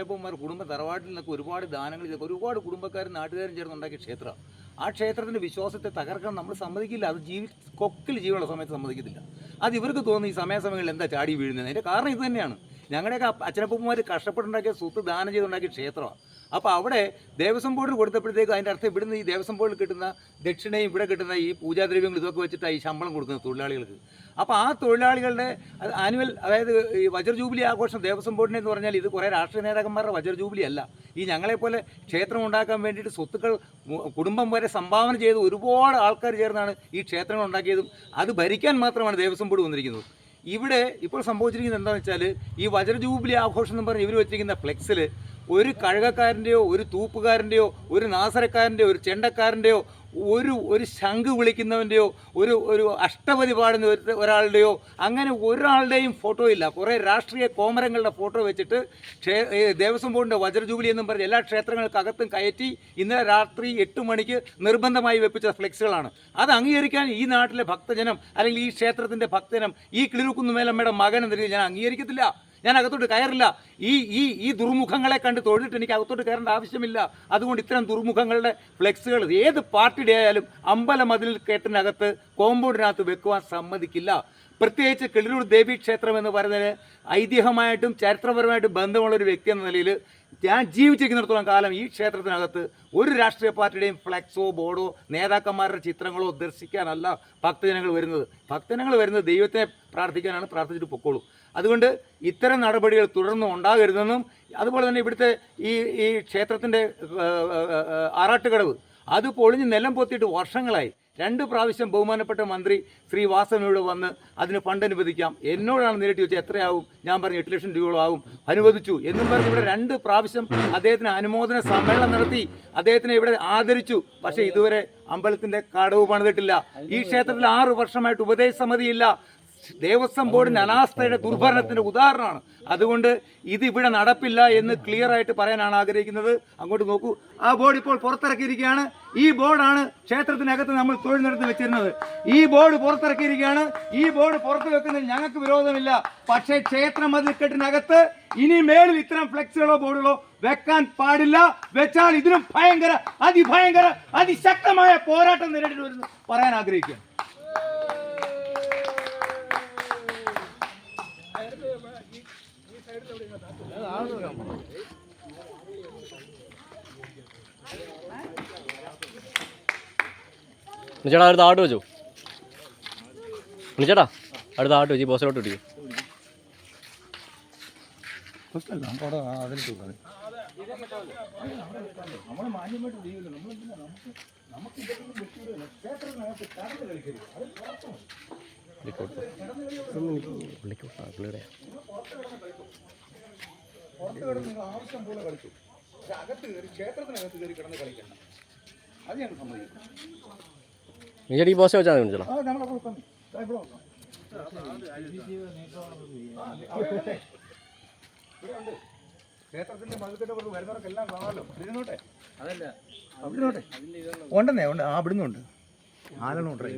അച്ഛനപ്പന്മാർ കുടുംബ തറവാട്ടിൽ നിന്നൊക്കെ ഒരുപാട് ദാനങ്ങൾ ചെയ്തൊക്കെ ഒരുപാട് കുടുംബക്കാരും നാട്ടുകാരും ചേർന്ന് ഉണ്ടാക്കിയ ക്ഷേത്രം ആ ക്ഷേത്രത്തിന്റെ വിശ്വാസത്തെ തകർക്കാൻ നമ്മൾ സമ്മതിക്കില്ല. അത് ജീവി കൊക്കിൽ ജീവനുള്ള സമയത്ത് സമ്മതിക്കത്തില്ല. അത് ഇവർക്ക് തോന്നുന്നു ഈ സമയസമയങ്ങളിൽ എന്താ ചാടി വീഴുന്നത് അതിന്റെ കാരണം ഇത് തന്നെയാണ്. ഞങ്ങളുടെയൊക്കെ അച്ഛനപ്പന്മാർ കഷ്ടപ്പെട്ടുണ്ടാക്കിയ സ്വത്ത് ദാനം ചെയ്തുണ്ടാക്കിയ ക്ഷേത്രമാണ്. അപ്പോൾ അവിടെ ദേവസ്വം ബോർഡിൽ കൊടുത്തപ്പോഴത്തേക്ക് അതിന്റെ അർത്ഥം ഇവിടുന്ന് ഈ ദേവസ്വം ബോർഡിൽ കിട്ടുന്ന ദക്ഷിണയും ഇവിടെ കിട്ടുന്ന ഈ പൂജാദ്രവ്യങ്ങൾ ഇതൊക്കെ വെച്ചിട്ടാണ് ഈ ശമ്പളം കൊടുക്കുന്നത് തൊഴിലാളികൾക്ക്. അപ്പോൾ ആ തൊഴിലാളികളുടെ ആനുവൽ അതായത് ഈ വജ്ര ജൂബിലി ആഘോഷം ദേവസ്വം ബോർഡിനെ എന്ന് പറഞ്ഞാൽ ഇത് കുറേ രാഷ്ട്രീയ നേതാക്കന്മാരുടെ വജ്ര ജൂബിലി അല്ല. ഈ ഞങ്ങളെപ്പോലെ ക്ഷേത്രം ഉണ്ടാക്കാൻ വേണ്ടിയിട്ട് സ്വത്തുക്കൾ കുടുംബം വരെ സംഭാവന ചെയ്ത് ഒരുപാട് ആൾക്കാർ ചേർന്നാണ് ഈ ക്ഷേത്രങ്ങൾ ഉണ്ടാക്കിയതും. അത് ഭരിക്കാൻ മാത്രമാണ് ദേവസ്വം ബോർഡ് വന്നിരിക്കുന്നത്. ഇവിടെ ഇപ്പോൾ സംഭവിച്ചിരിക്കുന്നത് എന്താണെന്ന് വെച്ചാൽ ഈ വജ്ര ജൂബിലി ആഘോഷം എന്ന് പറഞ്ഞ് ഇവർ വെച്ചിരിക്കുന്ന ഫ്ലെക്സിൽ ഒരു കഴുകക്കാരന്റെയോ ഒരു തൂപ്പുകാരന്റെയോ ഒരു നാസരക്കാരന്റെയോ ഒരു ചെണ്ടക്കാരന്റെയോ ഒരു ഒരു ശംഖ് വിളിക്കുന്നവന്റെയോ ഒരു ഒരു അഷ്ടപതി പാടുന്ന ഒരു ഒരാളുടെയോ അങ്ങനെ ഒരാളുടെയും ഫോട്ടോ ഇല്ല. കുറേ രാഷ്ട്രീയ കോമരങ്ങളുടെ ഫോട്ടോ വെച്ചിട്ട് ദേവസ്വം ബോർഡിന്റെ വജ്രജൂബിലി എന്നും പറഞ്ഞ് എല്ലാ ക്ഷേത്രങ്ങൾക്കകത്തും കയറ്റി ഇന്നലെ രാത്രി എട്ട് മണിക്ക് നിർബന്ധമായി വെപ്പിച്ച ഫ്ലെക്സുകളാണ്. അത് അംഗീകരിക്കാൻ ഈ നാട്ടിലെ ഭക്തജനം അല്ലെങ്കിൽ ഈ ക്ഷേത്രത്തിന്റെ ഭക്തജനം ഈ കിളിരുക്കുന്നുമേലമ്മയുടെ മകൻ എന്ന രീതിയിൽ ഞാൻ അംഗീകരിക്കത്തില്ല. ഞാൻ അകത്തോട്ട് കയറില്ല. ഈ ഈ ഈ ദുർമുഖങ്ങളെ കണ്ട് തൊഴിലിട്ട് എനിക്ക് അകത്തോട്ട് കയറേണ്ട ആവശ്യമില്ല. അതുകൊണ്ട് ഇത്തരം ദുർമുഖങ്ങളുടെ ഫ്ലെക്സുകൾ ഏത് പാർട്ടിയുടെ ആയാലും അമ്പല മതിൽ കേട്ടിനകത്ത് കോമ്പൗണ്ടിനകത്ത് വെക്കുവാൻ സമ്മതിക്കില്ല. പ്രത്യേകിച്ച് കിളിരൂർ ദേവി ക്ഷേത്രം എന്ന് പറയുന്നത് ഐതിഹ്യമായിട്ടും ചരിത്രപരമായിട്ടും ബന്ധമുള്ള ഒരു വ്യക്തി എന്ന നിലയിൽ ഞാൻ ജീവിച്ചിരിക്കുന്നിടത്തോളം കാലം ഈ ക്ഷേത്രത്തിനകത്ത് ഒരു രാഷ്ട്രീയ പാർട്ടിയുടെയും ഫ്ലക്സോ ബോർഡോ നേതാക്കന്മാരുടെ ചിത്രങ്ങളോ ദർശിക്കാനല്ല ഭക്തജനങ്ങൾ വരുന്നത്. ഭക്തജനങ്ങൾ വരുന്നത് ദൈവത്തെ പ്രാർത്ഥിക്കാനാണ് പ്രാർത്ഥിച്ചിട്ട് പൊക്കോളൂ. അതുകൊണ്ട് ഇത്തരം നടപടികൾ തുടർന്ന് ഉണ്ടാകരുതെന്നും അതുപോലെ തന്നെ ഇവിടുത്തെ ഈ ഈ ക്ഷേത്രത്തിന്റെ ആറാട്ടുകടവ് അത് പൊളിഞ്ഞ് നിലം പൊത്തിയിട്ട് വർഷങ്ങളായി. രണ്ട് പ്രാവശ്യം ബഹുമാനപ്പെട്ട മന്ത്രി ശ്രീ വാസവനോട് വന്ന് അതിന് ഫണ്ട് അനുവദിക്കാം. എന്നോടാണ് നേരിട്ട് ചോദിച്ചത് എത്രയാവും? ഞാൻ പറഞ്ഞു എട്ട് ലക്ഷം രൂപയോളം ആവും. അനുവദിച്ചു എന്നും പറഞ്ഞ് ഇവിടെ രണ്ട് പ്രാവശ്യം അദ്ദേഹത്തിന് അനുമോദന സമ്മേളനം നടത്തി. അദ്ദേഹത്തിനെ ഇവിടെ ആദരിച്ചു. പക്ഷേ ഇതുവരെ അമ്പലത്തിന്റെ കടവ് പണിതിട്ടില്ല. ഈ ക്ഷേത്രത്തിൽ ആറ് വർഷമായിട്ട് ഉപദേശ സമിതിയില്ല. ദേവസ്വം ബോർഡിന്റെ അനാസ്ഥയുടെ ദുർഭരണത്തിന്റെ ഉദാഹരണമാണ്. അതുകൊണ്ട് ഇത് ഇവിടെ നടപ്പില്ല എന്ന് ക്ലിയർ ആയിട്ട് പറയാനാണ് ആഗ്രഹിക്കുന്നത്. അങ്ങോട്ട് നോക്കൂ. ആ ബോർഡ് ഇപ്പോൾ പുറത്തിറക്കിയിരിക്കുകയാണ്. ഈ ബോർഡാണ് ക്ഷേത്രത്തിനകത്ത് നമ്മൾ തൊഴിൽ നടത്തി വെച്ചിരുന്നത്. ഈ ബോർഡ് പുറത്തിറക്കിയിരിക്കുകയാണ്. ഈ ബോർഡ് പുറത്ത് വെക്കുന്നതിൽ ഞങ്ങൾക്ക് വിരോധമില്ല. പക്ഷേ ക്ഷേത്ര മതിൽക്കെട്ടിനകത്ത് ഇനി മേലിൽ ഇത്തരം ഫ്ലെക്സുകളോ ബോർഡുകളോ വെക്കാൻ പാടില്ല. വെച്ചാൽ ഇതിനും ഭയങ്കര അതിഭയങ്കര അതിശക്തമായ പോരാട്ടം നേരിടേണ്ടി വരുന്നു പറയാൻ ആഗ്രഹിക്കുകയാണ്. ചേട്ടാ അടുത്ത ആട്ട് വെച്ചോ. ചേട്ടാ അടുത്ത ആട്ട് വെച്ചു ബോസിലോട്ട് ഇടിക്കും പുറത്ത് കിടന്ന് നിങ്ങൾ ആവശ്യം പോലെ കളിച്ചു പക്ഷെ അകത്ത് കയറി ക്ഷേത്രത്തിനകത്ത് കയറി കിടന്ന് കളിക്കണം അത് ഞങ്ങൾ സമ്മതിക്കും. ബോസ് വെച്ചാൽ മതി ചേട്ടാ ആ നമ്മളെ കൊടുക്കാം ദാ ഇവിടെ നോക്കാം. ഇവിടെ ഉണ്ട്. ക്ഷേത്രത്തിന്റെ പുറത്ത് വരുന്നവർക്കെല്ലാം കാണാമല്ലോ. ഇരുന്നോട്ടെ അതല്ല ഉണ്ടെന്നേ ഉണ്ട്. ആ ഇവിടുന്നുണ്ട് ആലെണ്ണം ഉണ്ട്